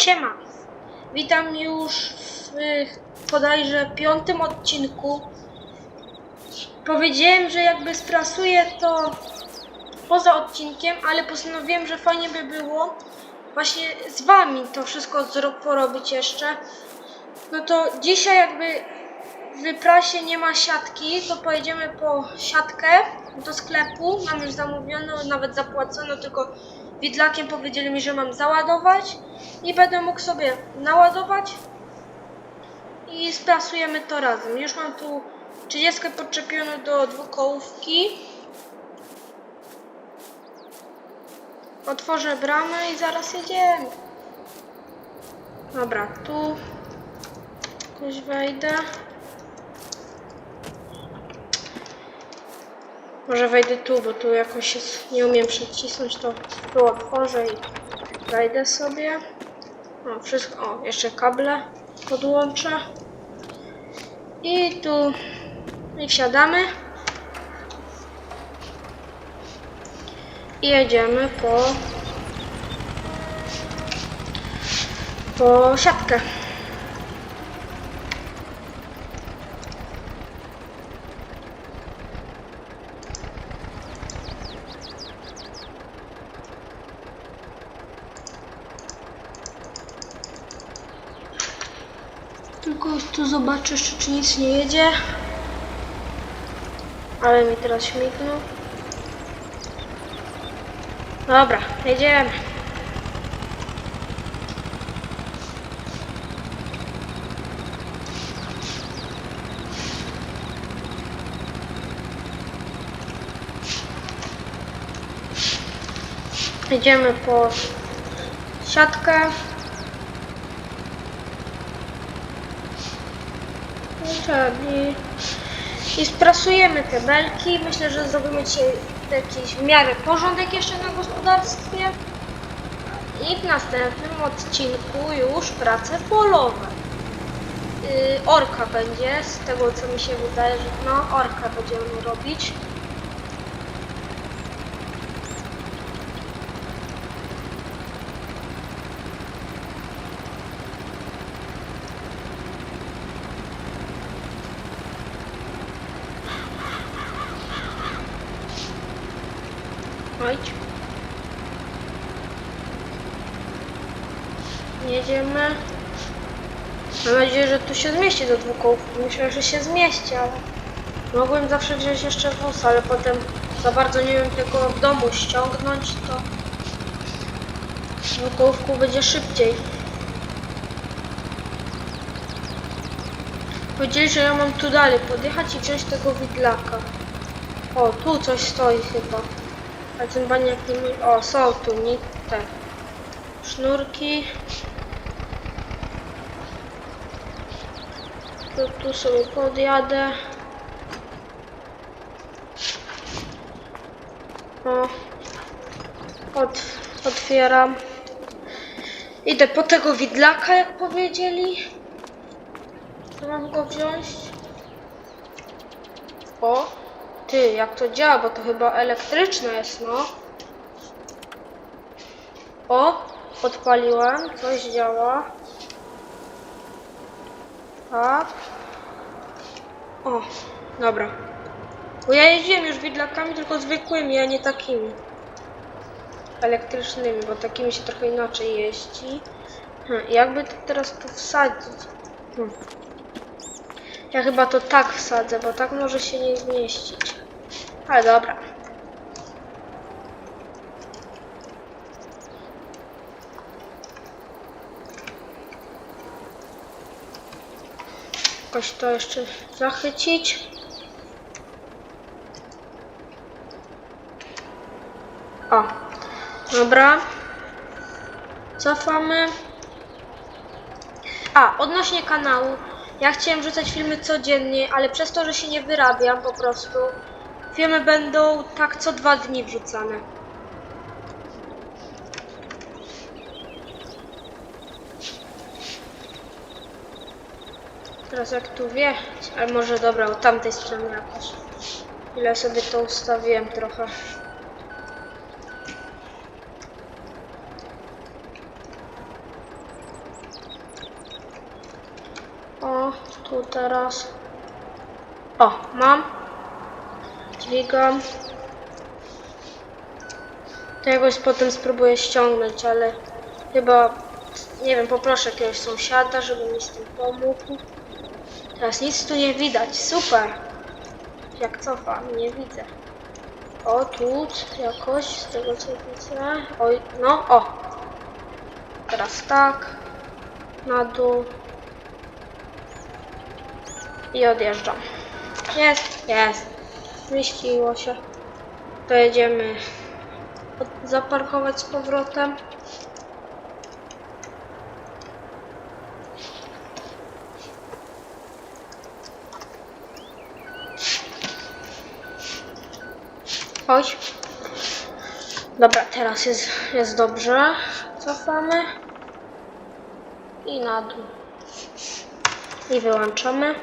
Siema! Witam już w bodajże piątym odcinku. Powiedziałem, że jakby sprasuję to poza odcinkiem, ale postanowiłem, że fajnie by było właśnie z wami to wszystko porobić jeszcze. No to dzisiaj jakby w prasie nie ma siatki, to pojedziemy po siatkę do sklepu. Mam już zamówiono, nawet zapłacono, tylko widlakiem powiedzieli mi, że mam załadować i będę mógł sobie naładować i sprasujemy to razem. Już mam tu 30 podczepioną do dwukołówki. Otworzę bramę i zaraz jedziemy. Dobra, tu jakoś wejdę. Może wejdę tu, bo tu jakoś jest, nie umiem przycisnąć, to tu otworzę i wejdę sobie. O, wszystko, o, jeszcze kable podłączę. I tu i wsiadamy. I jedziemy po po siatkę. Tylko tu zobaczę jeszcze, czy nic nie jedzie. Ale mi teraz śmignął. Dobra, jedziemy. Jedziemy po siatkę. I, I sprasujemy te belki. Myślę, że zrobimy dzisiaj jakiś w miarę porządek jeszcze na gospodarstwie. I w następnym odcinku już prace polowe. Yy, orka będzie, z tego co mi się wydaje, że no orka będziemy robić. Chodź. Jedziemy. Mam nadzieję, zmieści do dwóch kołów. Myślę, że się zmieści, ale mogłem zawsze wziąć jeszcze wóz, ale potem za bardzo nie wiem tego w domu ściągnąć, to w dwukołówku będzie szybciej. Powiedzieli, że ja mam tu dalej podjechać i wziąć tego widlaka. O, tu coś stoi chyba. A ten baniak nie. O, są tu ni te sznurki. Tu, tu sobie podjadę. O. Ot, otwieram. Idę po tego widlaka, jak powiedzieli. To mam go wziąć. O, ty, jak to działa, bo to chyba elektryczne jest, no. O, odpaliłem, coś działa. Tak. O, dobra. Bo ja jeździłem już widlakami, tylko zwykłymi, a nie takimi. Elektrycznymi, bo takimi się trochę inaczej jeździ. Hmm, jakby to teraz tu wsadzić? Hmm. Ja chyba to tak wsadzę, bo tak może się nie zmieścić. Ale dobra. Jakoś to jeszcze zachycić. O, dobra. Cofamy. A, odnośnie kanału. Ja chciałem wrzucać filmy codziennie, ale przez to, że się nie wyrabiam po prostu, filmy będą tak co dwa dni wrzucane. Teraz jak tu wie, ale może dobra, od tamtej strony jakoś. Ile sobie to ustawiłem trochę. O, tu teraz. O, mam. Dźwigam. To jakoś potem spróbuję ściągnąć, ale chyba, nie wiem, poproszę jakiegoś sąsiada, żeby mi z tym pomógł. Teraz nic tu nie widać, super. Jak cofam, nie widzę. O, tu jakoś, z tego co widzę. Oj, no, o. Teraz tak. Na dół. I odjeżdżam. Jest, jest. Zmieściło się. To jedziemy zaparkować z powrotem. Chodź. Dobra, teraz jest, jest dobrze. Cofamy. I na dół. I wyłączamy.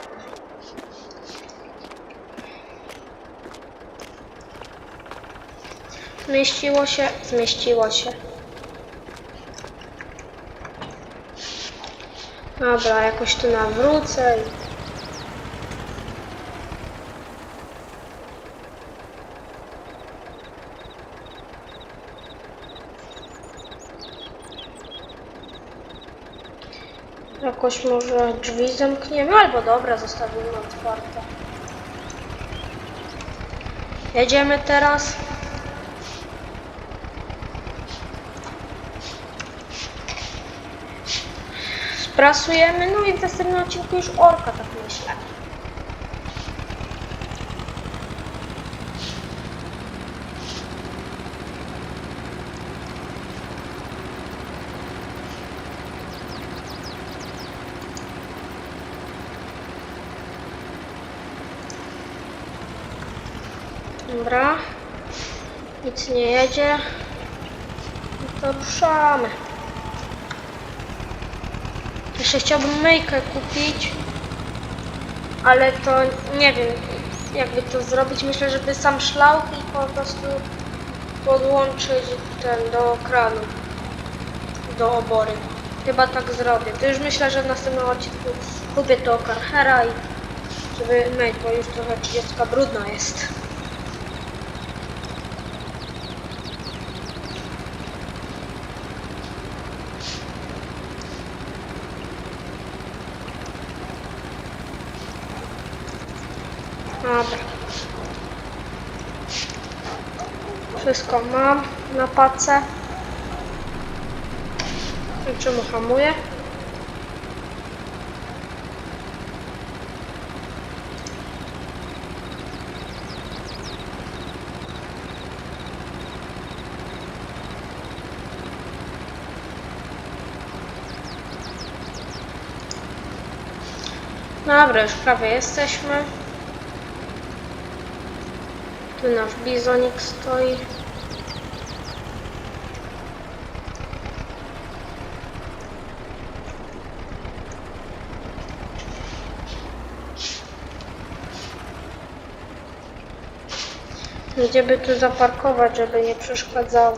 Zmieściło się, zmieściło się. Dobra, jakoś tu nawrócę. i- Jakoś może drzwi zamkniemy, albo dobra, zostawimy otwarte. Jedziemy teraz. Sprasujemy, no i w następnym odcinku już orka, tak myślę. Dobra. Nic nie jedzie. No to ruszamy. Jeszcze chciałbym myjkę kupić. Ale to nie wiem, jakby to zrobić. Myślę, żeby sam szlauch i po prostu podłączyć ten do kranu. Do obory. Chyba tak zrobię. To już myślę, że w następnym odcinku kupię to karchera i żeby myć, bo już trochę 30 brudna jest. Dobra. Wszystko mam na pace. Czemu hamuję? Dobra, już prawie jesteśmy. Tu nasz bizonik stoi. Gdzie by tu zaparkować, żeby nie przeszkadzało?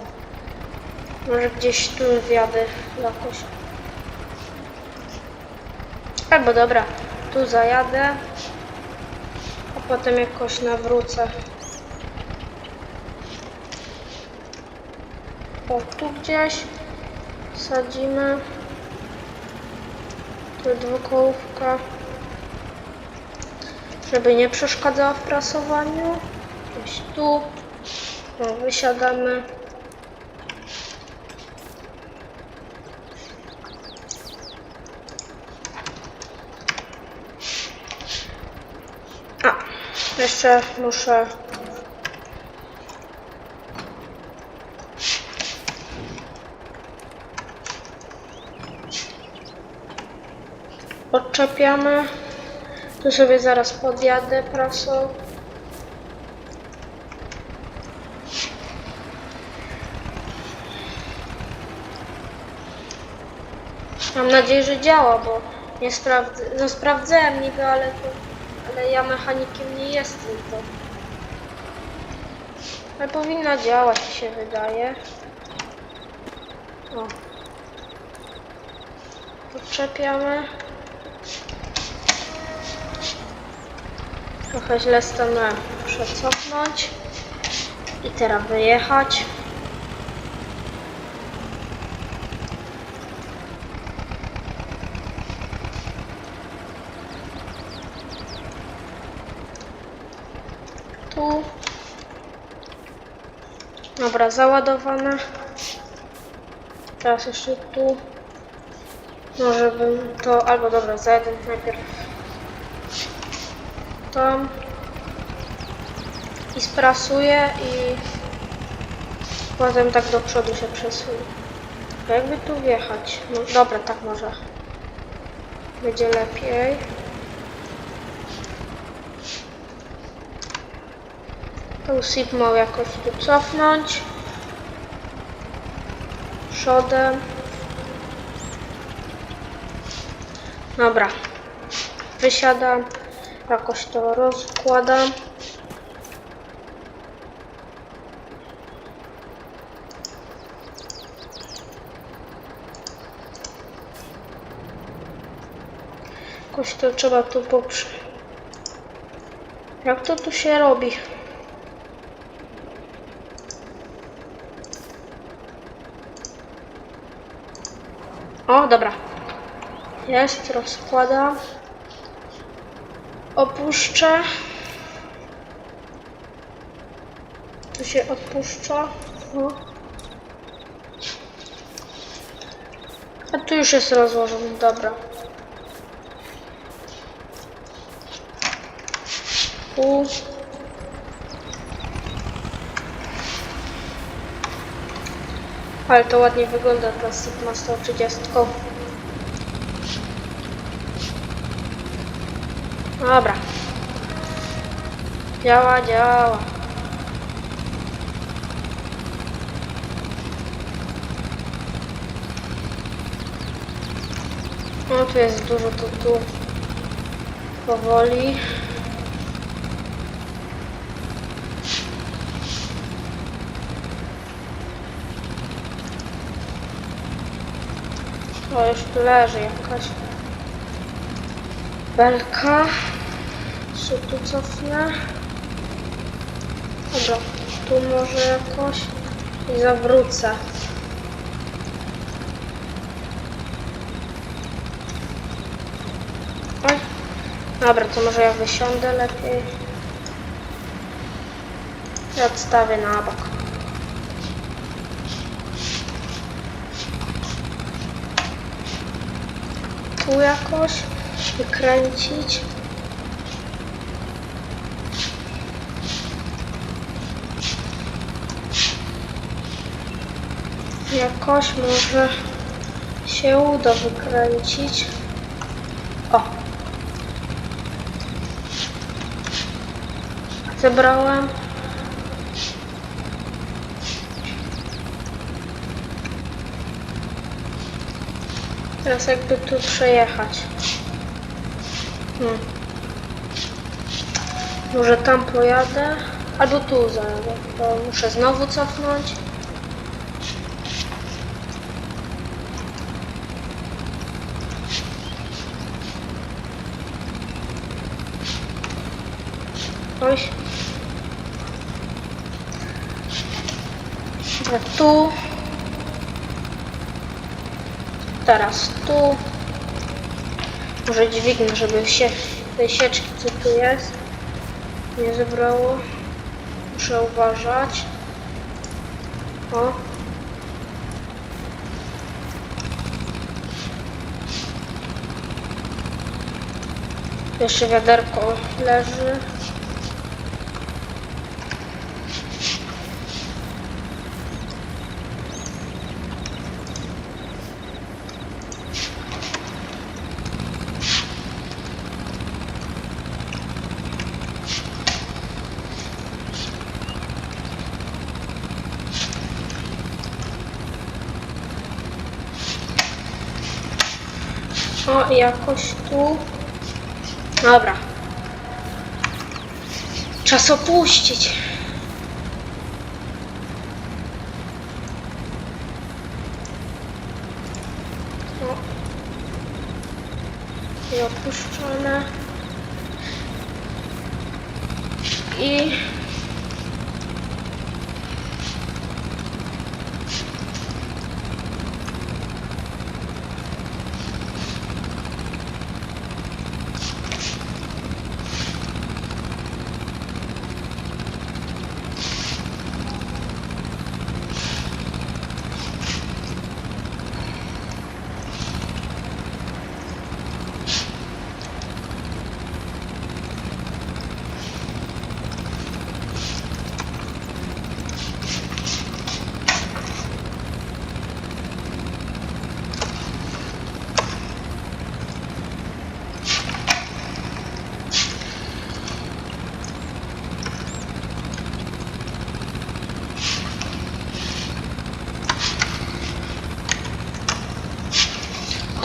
Może gdzieś tu wjadę jakoś. Albo dobra, tu zajadę, a potem jakoś nawrócę. O, tu gdzieś sadzimy. Tu dwukołówka. Żeby nie przeszkadzała w prasowaniu. Gdzieś tu. No, wysiadamy. A, jeszcze muszę odczepiamy. Tu sobie zaraz podjadę prasą. Mam nadzieję, że działa, bo nie sprawdzę. No sprawdzałem niby, ale to, ale ja mechanikiem nie jestem to. Ale powinna działać, się wydaje. O. Podczepiamy. Trochę źle stanąłem. Muszę cofnąć. I teraz wyjechać. Tu. Dobra, załadowane. Teraz jeszcze tu. Może bym to, albo dobra, za jeden najpierw i sprasuję i potem tak do przodu się przesuję. Jakby tu wjechać? No dobra, tak może. Będzie lepiej. Tą Sigmą jakoś tu cofnąć. Przodem. Dobra. Wysiadam. Jakoś to rozkładam. Jakoś to trzeba tu poprze... Jak to tu się robi? O, dobra. Jest, rozkładam. Opuszczę. Tu się odpuszcza. O. A tu już jest rozłożony, dobra. Tu. Ale to ładnie wygląda ta Sigma 130. Dobra. Działa, działa. No tu jest dużo, to tu powoli. O, już tu leży jakaś belka. Czy tu cofnę? Dobra, tu może jakoś i zawrócę. Dobra, to może ja wysiądę lepiej. I odstawię na bok. Tu jakoś wykręcić. Jakoś może się uda wykręcić. O! Zebrałem. Teraz jakby tu przejechać. Hmm. Może tam pojadę, albo tu zajadę. To muszę znowu cofnąć. Dobra, tu. Teraz tu. Może dźwignę, żeby się tej sieczki, co tu jest, nie zebrało. Muszę uważać. O. Jeszcze wiaderko leży. Jakoś tu. Dobra. Czas opuścić. O. I opuszczone. i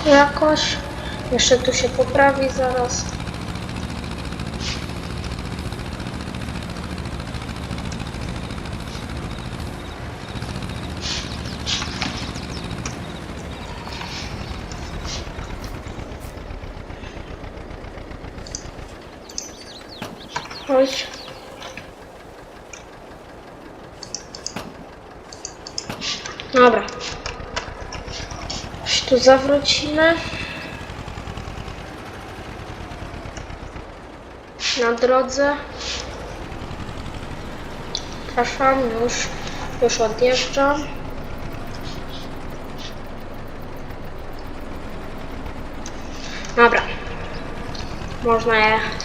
tu jakoś. Jeszcze tu się poprawi zaraz. Chodź. Dobra. Tu zawrócimy. Na drodze. Przepraszam, już, już odjeżdżam. Dobra. Można jechać.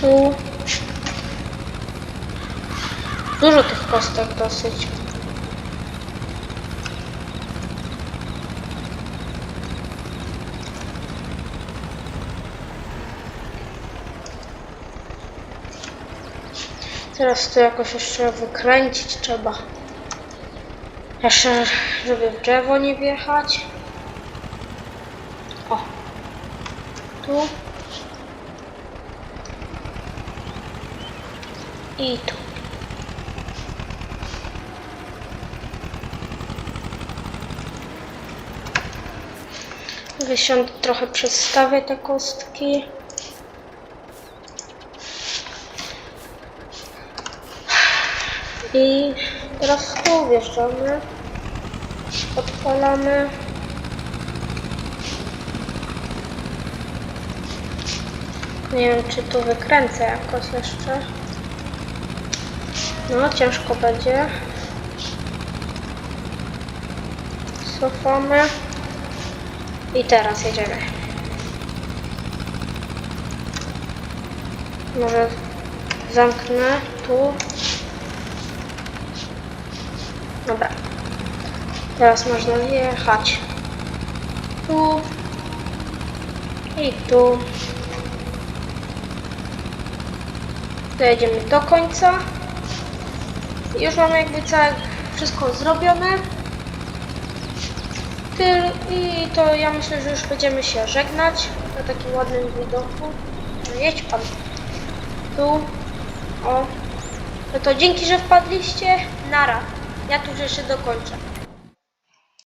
Tu. Dużo tych kostek dosyć. Teraz to jakoś jeszcze wykręcić trzeba. Jeszcze, żeby w drzewo nie wjechać. O. Tu. I tu. Wysiądę trochę przedstawię te kostki. I teraz tu wjeżdżamy. Odpalamy. Nie wiem, czy tu wykręcę jakoś jeszcze. No, ciężko będzie. Cofamy. I teraz jedziemy. Może zamknę tu. Dobra. Teraz można jechać. Tu. I tu. Dojedziemy do końca. Już mamy jakby całe wszystko zrobione. I to ja myślę, że już będziemy się żegnać na takim ładnym widoku. No jedź pan. Tu. O. No to dzięki, że wpadliście. Nara. Ja tu jeszcze dokończę.